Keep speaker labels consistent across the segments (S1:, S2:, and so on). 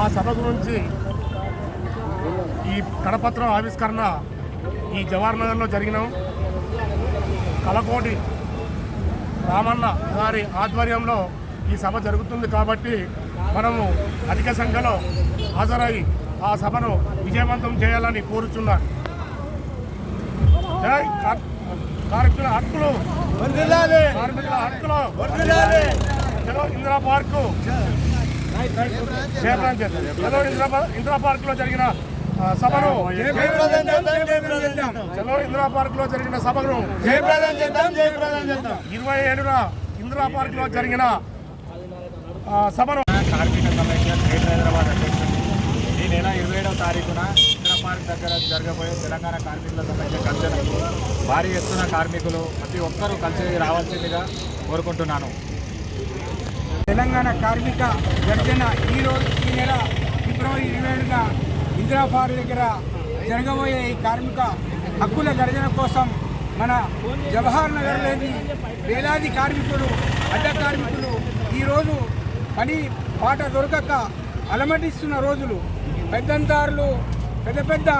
S1: ఆ సభ గురించి ఈ కరపత్రం ఆవిష్కరణ ఈ జవహర్ నగర్లో జరిగిన. కలకోటి రామన్న గారి ఆధ్వర్యంలో ఈ సభ జరుగుతుంది కాబట్టి మనము అధిక సంఖ్యలో హాజరై ఆ సభను విజయవంతం చేయాలని కోరుచున్నాను. కార్మికుల హక్కులు. కార్మికుల హక్కులు. ఇందిరా పార్కు. జయప్రదం చేద్దాం. చలో ఇందిరా పార్క్లో జరిగిన సభను చలో ఇందిరా పార్క్లో జరిగిన సభను ఇరవై ఏడున ఇందిరా పార్క్లో జరిగిన సభను
S2: కార్మిక సమైక్య గ్రేటర్ హైదరాబాద్ అధ్యక్షుడు. ఈ నెల ఇరవై ఏడవ తారీఖున ఇందిరా పార్క్ దగ్గర జరగబోయే తెలంగాణ కార్మికుల సమైక్య గర్జనకు భారీ ఎత్తున కార్మికులు ప్రతి ఒక్కరూ కలిసి రావాల్సిందిగా కోరుకుంటున్నాను.
S3: తెలంగాణ కార్మిక గర్జన ఈ రోజు ఈ నెల ఫిబ్రవరి ఇరవై ఏడున ఇందిరా దగ్గర జరగబోయే ఈ కార్మిక హక్కుల గర్జన కోసం మన జవహర్ నగర్లోని వేలాది కార్మికులు అడ్డ కార్మికులు ఈరోజు పని పాట దొరకక అలమటిస్తున్న రోజులు. పెద్దంతారులు పెద్ద పెద్ద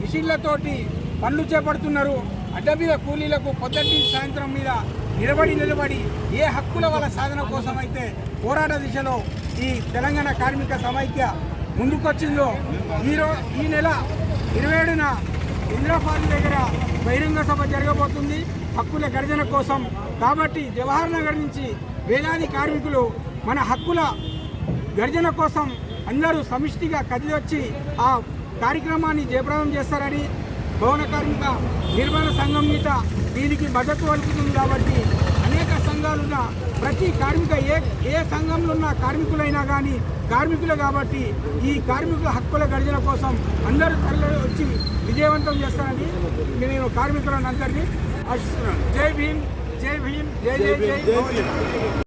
S3: మిషన్లతోటి పనులు చేపడుతున్నారు. అడ్డ మీద కూలీలకు పొద్దుటి సాయంత్రం మీద నిలబడి నిలబడి ఏ హక్కుల వాళ్ళ సాధన కోసం అయితే పోరాట దిశలో ఈ తెలంగాణ కార్మిక సమైక్య ముందుకొచ్చిందో ఈరో ఈ నెల ఇరవై ఏడున ఇందిరాపాల్ దగ్గర బహిరంగ సభ జరగబోతుంది. హక్కుల గర్జన కోసం. కాబట్టి జవహర్ నగర్ నుంచి వేలాది కార్మికులు మన హక్కుల గర్జన కోసం అందరూ సమిష్టిగా కదిలొచ్చి ఆ కార్యక్రమాన్ని జయప్రదం చేస్తారని భవన కార్మిక నిర్మాణ సంఘం మీద దీనికి మద్దతు పలుకుతుంది కాబట్టి అనేక సంఘాలున్న ప్రతి కార్మిక ఏ ఏ సంఘంలో ఉన్న కార్మికులైనా కానీ కార్మికులే కాబట్టి ఈ కార్మికుల హక్కుల గర్జన కోసం అందరూ తరలి వచ్చి విజయవంతం చేస్తారని నేను కార్మికులను అందరినీ ఆశిస్తున్నాను జై భీమ్ జై భీమ్ జై జై జై.